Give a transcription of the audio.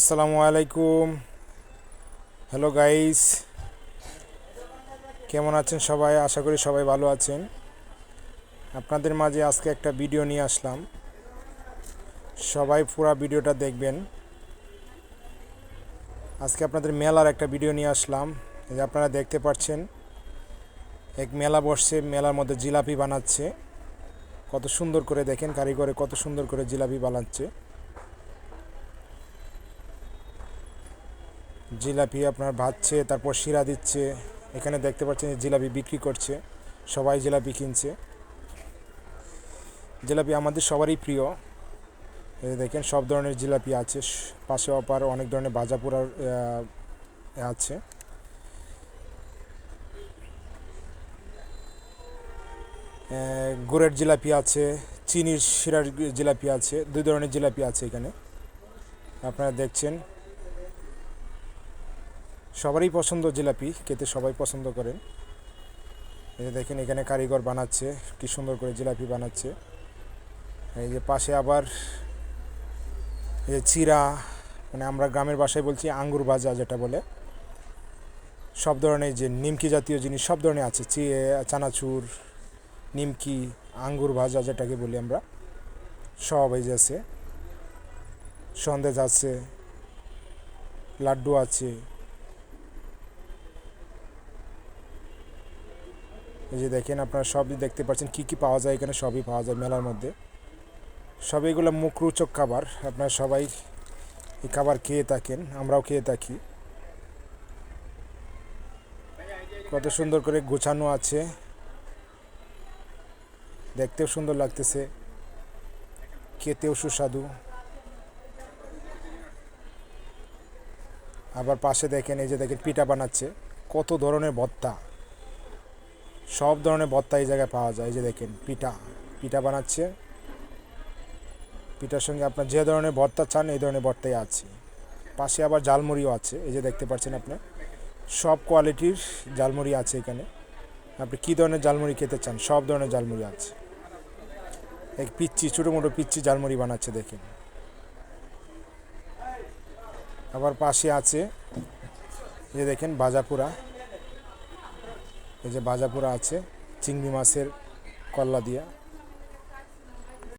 আসসালামু আলাইকুম। Hello guys কেমন আছেন সবাই? আশা করি সবাই ভালো আছেন। আপনাদের মাঝে আজকে একটা ভিডিও নিয়ে আসলাম। সবাই পুরো ভিডিওটা দেখবেন। আজকে আপনাদের মেলার একটা ভিডিও নিয়ে আসলাম। যে আপনারা দেখতে পাচ্ছেন, এক মেলা বসছে, মেলার মধ্যে জিলাপি বানাচ্ছে। কত সুন্দর করে দেখেন, কারিগরে কত সুন্দর করে জিলাপি বানাচ্ছে। জিলাপি আপনার ভাজছে, তারপর শিরা দিচ্ছে। এখানে দেখতে পাচ্ছেন যে জিলাপি বিক্রি করছে, সবাই জিলাপি কিনছে। জিলাপি আমাদের সবারই প্রিয়। দেখেন, সব ধরনের জিলাপি আছে, পাশে অপার অনেক ধরনের ভাজা পোড়ার আছে। গুড়ের জিলাপি আছে, চিনির, শিরার জিলাপি আছে, দুই ধরনের জিলাপি আছে এখানে। আপনারা দেখছেন সবারই পছন্দ জিলাপি, খেতে সবাই পছন্দ করেন। এই যে দেখেন এখানে কারিগর বানাচ্ছে, কি সুন্দর করে জিলাপি বানাচ্ছে। এই যে পাশে আবার এই যে চিরা মানে আমরা গ্রামের বাসায় বলছি আঙ্গুর ভাজা যেটা বলে। সব ধরনের যে নিমকি জাতীয় জিনিস, সব ধরনের আছে। চি চানাচুর, নিমকি, আঙ্গুর ভাজা যেটাকে বলি আমরা। সব এই যে আছে। সন্দেশ আছে, লাড্ডু আছে। এই যে দেখেন আপনারা সবই দেখতে পাচ্ছেন, কি কি পাওয়া যায় এখানে সবই পাওয়া যায় মেলার মধ্যে। সব এগুলো মুখরোচক খাবার, আপনারা সবাই এই খাবার খেয়ে থাকেন, আমরাও খেয়ে থাকি। কত সুন্দর করে গোছানো আছে। দেখতেও সুন্দর লাগতেছে। খেতেও সুস্বাদু। আবার পাশে দেখেন, এই যে দেখেন পিঠা বানাচ্ছে। কত ধরনের ভর্তা। সব ধরনের ভর্তা এই জায়গায় পাওয়া যায়, এই যে দেখেন, পিঠা পিঠা বানাচ্ছে। পিঠার সঙ্গে আপনার যে ধরনের ভর্তা চান, এই ধরনের ভর্তাই আছে। পাশে আবার জালমুড়িও আছে, এই যে দেখতে পাচ্ছেন আপনার সব কোয়ালিটির জালমুড়ি আছে এখানে। আপনি কী ধরনের জালমুড়ি খেতে চান, সব ধরনের জালমুড়ি আছে। এক পিচ্ছি ছোটো মোটো পিচ্ছি জালমুড়ি বানাচ্ছে, দেখেন। আবার পাশে আছে যে দেখেন, বাজাপুরা। এই যে বাজাপুরা আছে চিংড়ি মাছের কল্লা দিয়া।